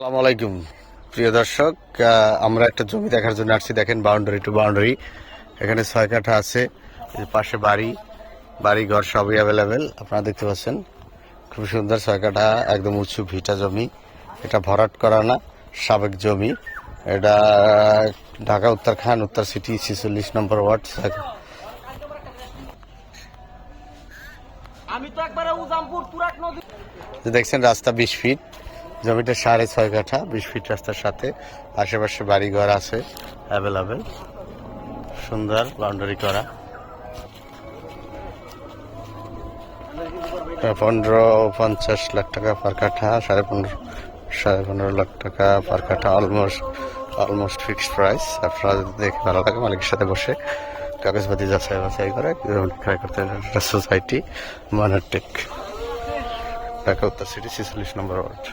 আসসালামু আলাইকুম প্রিয় দর্শক। আমরা একটা জমি দেখার জন্য আসছি দেখেন বাউন্ডারি টু বাউন্ডারি। এখানে ছয় কাঠা আছে পাশে বাড়ি বাড়ি ঘর সবই অ্যাভেলেবেল আপনারা দেখতে পাচ্ছেন। খুব সুন্দর ছয় কাঠা একদম উঁচু ভিটা জমি। এটা ভরাট করা না সাবেক জমি। এটা ঢাকা উত্তর খান উত্তর সিটি ছিচল্লিশ নম্বর ওয়ার্ড আমি তো একবারে উজামপুর তুরাক নদী দেখছেন রাস্তা বিশ ফিট জমিটা সাড়ে ছয় কাঠা, বিশ ফিট রাস্তার সাথে। আশেপাশে বাড়ি ঘর আছে অ্যাভেলেবেল সুন্দর বাউন্ডারি করা। পনেরো পঞ্চাশ লাখ টাকা পার কাঠা, সাড়ে পনেরো সাড়ে পনেরো লাখ টাকা পার কাঠা অলমোস্ট অলমোস্ট ফিক্সড প্রাইস আপনারা যদি দেখে ভালো লাগে, মালিকের সাথে বসে কাগজপাতি যাচাই বাছাই করে ক্রয় করতে সোসাইটি মানারটেক ঢাকা, উত্তর সিটি ছেচল্লিশ নম্বর ওয়ার্ড